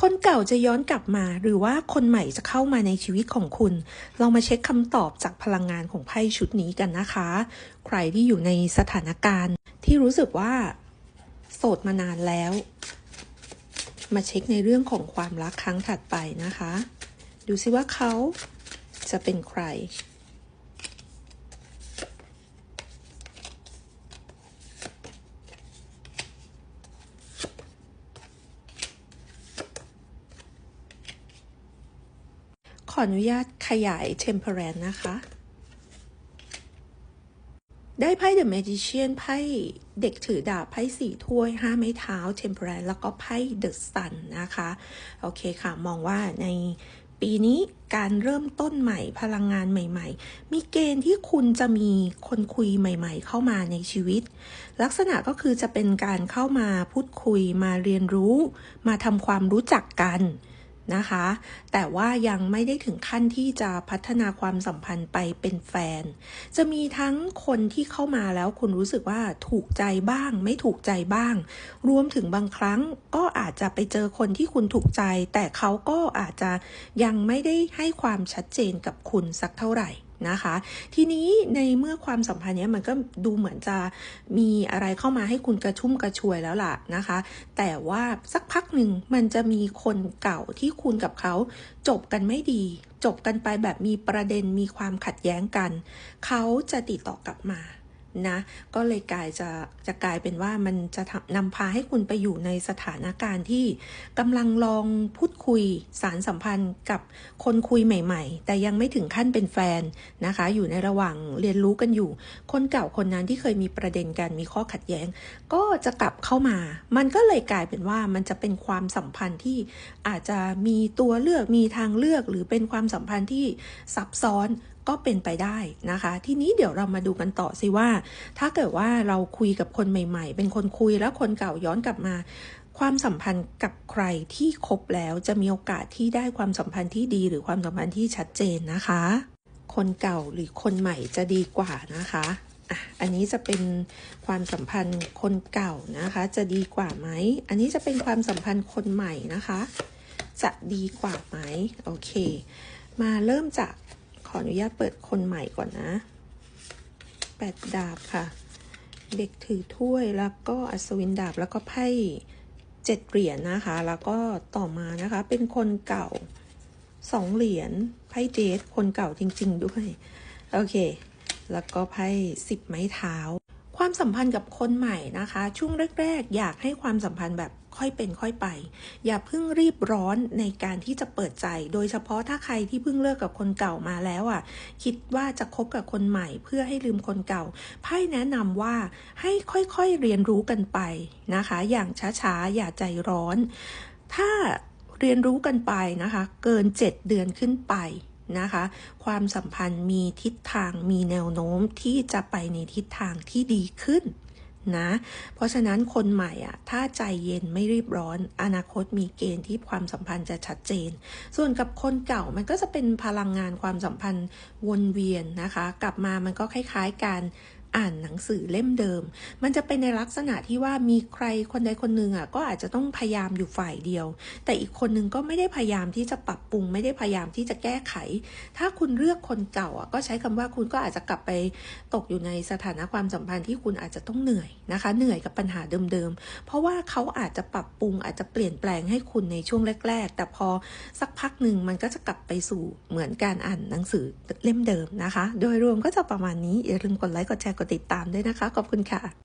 คนเก่าจะย้อนกลับมา หรือว่าคนใหม่จะเข้ามาในชีวิตของคุณลองมาเช็คคำตอบจากพลังงานของไพ่ชุดนี้กันนะคะ ใครที่อยู่ในสถานการณ์ ที่รู้สึกว่า โสดมานานแล้ว มาเช็คในเรื่องของความรักครั้งถัดไปนะคะ ดูซิว่าเขาจะเป็นใคร ขออนุญาตขยาย temperance นะคะ ได้ไพ่ The Magician ไพ่เด็กถือดาบไพ่สี่ถ้วยห้าไม้เท้า Temperance แล้วก็ไพ่ The Sun นะคะ โอเคค่ะ มองว่าในปีนี้การเริ่มต้นใหม่พลังงานใหม่ ๆ มีเกณฑ์ที่คุณจะมีคนคุยใหม่ ๆ เข้ามาในชีวิต ลักษณะก็คือจะเป็นการเข้ามาพูดคุยมาเรียนรู้ มาทำความรู้จักกัน นะคะ แต่ว่ายังไม่ได้ถึงขั้นที่จะพัฒนาความสัมพันธ์ไปเป็นแฟน จะมีทั้งคนที่เข้ามาแล้วคุณรู้สึกว่าถูกใจบ้าง ไม่ถูกใจบ้าง รวมถึงบางครั้งก็อาจจะไปเจอคนที่คุณถูกใจ แต่เขาก็อาจจะยังไม่ได้ให้ความชัดเจนกับคุณสักเท่าไหร่ นะคะ ทีนี้ในเมื่อความสัมพันธ์นี้มันก็ดูเหมือนจะมีอะไรเข้ามาให้คุณกระชุ่มกระชวยแล้วล่ะนะคะ แต่ว่าสักพักหนึ่งมันจะมีคนเก่าที่คุณกับเขาจบกันไม่ดี จบกันไปแบบมีประเด็นมีความขัดแย้งกัน เขาจะติดต่อกลับมา นะ ก็เลยกลายจะจะกลายเป็นว่ามันจะนำพาให้คุณไปอยู่ในสถานการณ์ที่กำลังลองพูดคุยสารสัมพันธ์กับคนคุยใหม่ ๆ แต่ยังไม่ถึงขั้นเป็นแฟนนะคะ อยู่ในระหว่างเรียนรู้กันอยู่ คนเก่าคนนั้นที่เคยมีประเด็นกันมีข้อขัดแย้ง ก็จะกลับเข้ามา มันก็เลยกลายเป็นว่ามันจะเป็นความสัมพันธ์ที่อาจจะมีตัวเลือกมีทางเลือกหรือเป็นความสัมพันธ์ที่ซับซ้อนก็เป็นไปได้นะคะ ทีนี้เดี๋ยวเรามาดูกันต่อสิว่า ถ้าเกิดว่าเราคุยกับคนใหม่ ๆ เป็นคนคุยแล้วคนเก่าย้อนกลับมา ความสัมพันธ์กับใครที่คบแล้วจะมีโอกาสที่ได้ความสัมพันธ์ที่ดีหรือความสัมพันธ์ที่ชัดเจนนะคะ คนเก่าหรือคนใหม่จะดีกว่านะคะอะอันนี้จะเป็นความสัมพันธ์คนเก่านะคะ จะดีกว่าไหม อันนี้จะเป็นความสัมพันธ์คนใหม่นะคะ จะดีกว่าไหมโอเค มาเริ่มจาก ออนุญาตเปิดคนใหม่ก่อนนะแปดดาบค่ะ เด็กถือถ้วยแล้วก็อัศวินดาบแล้วก็ไพ่เจ็ดเหรียญนนะคะ แล้วก็ต่อมานะคะ เป็นคนเก่าสองเหรียญไพ่เจสคนเก่าจริง ๆ ด้วย โอเค แล้วก็ไพ่สิบไม้เท้า ความสัมพันธ์กับคนใหม่นะคะ ช่วงแรก ๆ อยากให้ความสัมพันธ์แบบ ค่อยเป็นค่อยไป อย่าเพิ่งรีบร้อนในการที่จะเปิดใจ โดยเฉพาะถ้าใครที่เพิ่งเลิกกับคนเก่ามาแล้วอะ คิดว่าจะคบกับคนใหม่เพื่อให้ลืมคนเก่า ไพ่แนะนำว่าให้ค่อยๆเรียนรู้กันไปนะคะ อย่างช้าๆ อย่าใจร้อน ถ้าเรียนรู้กันไปนะคะ เกิน 7 เดือนขึ้นไปนะคะ ความสัมพันธ์มีทิศทางมีแนวโน้มที่จะไปในทิศทางที่ดีขึ้น นะ เพราะฉะนั้นคนใหม่อะถ้าใจเย็นไม่รีบร้อน อนาคตมีเกณฑ์ที่ความสัมพันธ์จะชัดเจน ส่วนกับคนเก่ามันก็จะเป็นพลังงานความสัมพันธ์วนเวียนนะคะ กลับมามันก็คล้าย ๆ กัน อ่านหนังสือเล่มเดิม มันจะเป็นในลักษณะที่ว่ามีใครคนใดคนหนึ่งอะก็อาจจะต้องพยายามอยู่ฝ่ายเดียว แต่อีกคนนึงก็ไม่ได้พยายามที่จะปรับปรุง ไม่ได้พยายามที่จะแก้ไข ถ้าคุณเลือกคนเก่าอะก็ใช้คำว่าคุณก็อาจจะกลับไปตกอยู่ในสถานะความสัมพันธ์ที่คุณอาจจะต้องเหนื่อยนะคะ เหนื่อยกับปัญหาเดิมๆ เพราะว่าเขาอาจจะปรับปรุงอาจจะเปลี่ยนแปลงให้คุณในช่วงแรก ๆ แต่พอสักพักหนึ่งมันก็จะกลับไปสู่เหมือนการอ่านหนังสือเล่มเดิมนะคะ โดยรวมก็จะประมาณนี้อย่าลืมกดไลค์กดแชร์ดติดตามด้วยนะคะ ขอบคุณค่ะ